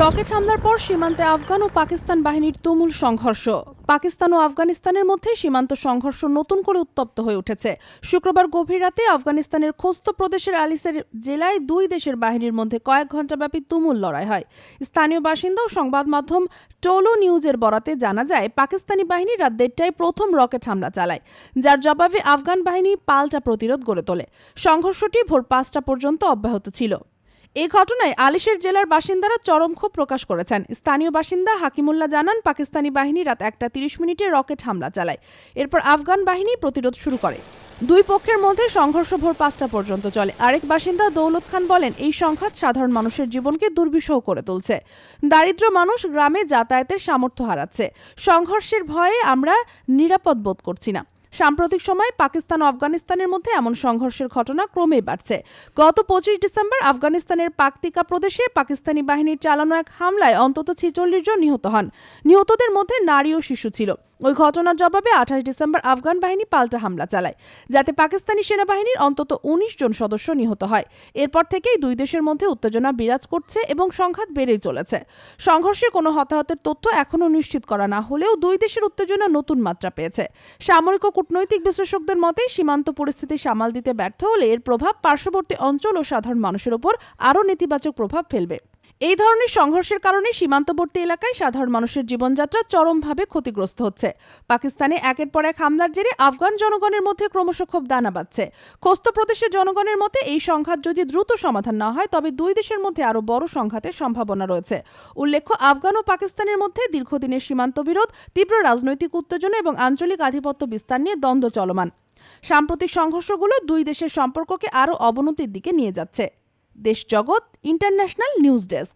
Rocket হামলার পর সীমান্তে আফগান ও পাকিস্তান বাহিনীর তুমুল সংঘর্ষ। পাকিস্তান ও আফগানিস্তানের মধ্যে সীমান্ত সংঘর্ষ নতুন করে উত্তপ্ত হয়ে উঠেছে। শুক্রবার গভীর রাতে আফগানিস্তানের খোস্ত প্রদেশের আলিসের জেলায় দুই দেশের বাহিনীর মধ্যে কয়েক ঘণ্টাব্যাপী তুমুল লড়াই হয়। স্থানীয় বাসিন্দা ও সংবাদ মাধ্যম টোলো নিউজের বরাতে জানা যায়, পাকিস্তানি বাহিনী রাত দেড়টায় প্রথম রকেট হামলা চালায়, যার জবাবে আফগান বাহিনী পাল্টা প্রতিরোধ গড়ে তোলে। সংঘর্ষটি ভোর পাঁচটা পর্যন্ত অব্যাহত ছিল। এই ঘটনায় আলিশের জেলার বাসিন্দারা চরম ক্ষোভ প্রকাশ করেছেন। স্থানীয় বাসিন্দা হাকিমুল্লাহ জানান, পাকিস্তানি বাহিনী রাত একটা তিরিশ মিনিটে রকেট হামলা চালায়। এরপর আফগান বাহিনী প্রতিরোধ শুরু করে। দুই পক্ষের মধ্যে সংঘর্ষ ভোর পাঁচটা পর্যন্ত চলে। আরেক বাসিন্দা দৌলত খান বলেন, এই সংঘাত সাধারণ মানুষের জীবনকে দুর্বিষহ করে তুলছে। দারিদ্র মানুষ গ্রামে যাতায়াতের সামর্থ্য হারাচ্ছে। সংঘর্ষের ভয়ে আমরা নিরাপদ বোধ করছি না। সাম্প্রতিক সময়ে পাকিস্তান ও আফগানিস্তানের মধ্যে এমন সংঘর্ষের ঘটনা ক্রমেই বাড়ছে। গত পঁচিশ ডিসেম্বর আফগানিস্তানের পাকতিকা প্রদেশে পাকিস্তানি বাহিনীর চালানো এক হামলায় অন্তত ছেচল্লিশ জন নিহত হন। নিহতদের মধ্যে নারী ও শিশু ছিল। ওই ঘটনার জবাবে আঠাশ ডিসেম্বর আফগান বাহিনী পাল্টা হামলা চালায়, যাতে পাকিস্তানি সেনাবাহিনীর অন্তত উনিশ জন সদস্য নিহত হয়। এরপর থেকেই দুই দেশের মধ্যে উত্তেজনা বিরাজ করছে এবং সংঘাত বেড়েই চলেছে। সংঘর্ষে কোনো হতাহতের তথ্য এখনও নিশ্চিত করা না হলেও দুই দেশের উত্তেজনা নতুন মাত্রা পেয়েছে। সামরিক ও কূটনৈতিক বিশ্লেষকদের মতে, সীমান্ত পরিস্থিতি সামাল দিতে ব্যর্থ হলে এর প্রভাব পার্শ্ববর্তী অঞ্চল ও সাধারণ মানুষের ওপর আরও নেতিবাচক প্রভাব ফেলবে। এই ধরনের সংঘর্ষের কারণে সীমান্তবর্তী এলাকায় সাধারণ মানুষের জীবনযাত্রা চরমভাবে ক্ষতিগ্রস্ত হচ্ছে। পাকিস্তানে একের পর এক হামলার জেরে আফগান জনগণের মধ্যে ক্রমশ ক্ষোভ দানা বাঁধছে। খোস্ত প্রদেশের জনগণের মতে এই সংঘাত যদি দ্রুত সমাধান না হয়, তবে দুই দেশের মধ্যে আরও বড় সংঘাতের সম্ভাবনা রয়েছে। উল্লেখ্য, আফগান ও পাকিস্তানের মধ্যে দীর্ঘদিনের সীমান্ত বিরোধ, তীব্র রাজনৈতিক উত্তেজনা এবং আঞ্চলিক আধিপত্য বিস্তার নিয়ে দ্বন্দ্ব চলমান। সাম্প্রতিক সংঘর্ষগুলো দুই দেশের সম্পর্ককে আরও অবনতির দিকে নিয়ে যাচ্ছে। দেশ জগৎ ইন্টারন্যাশনাল নিউজ ডেস্ক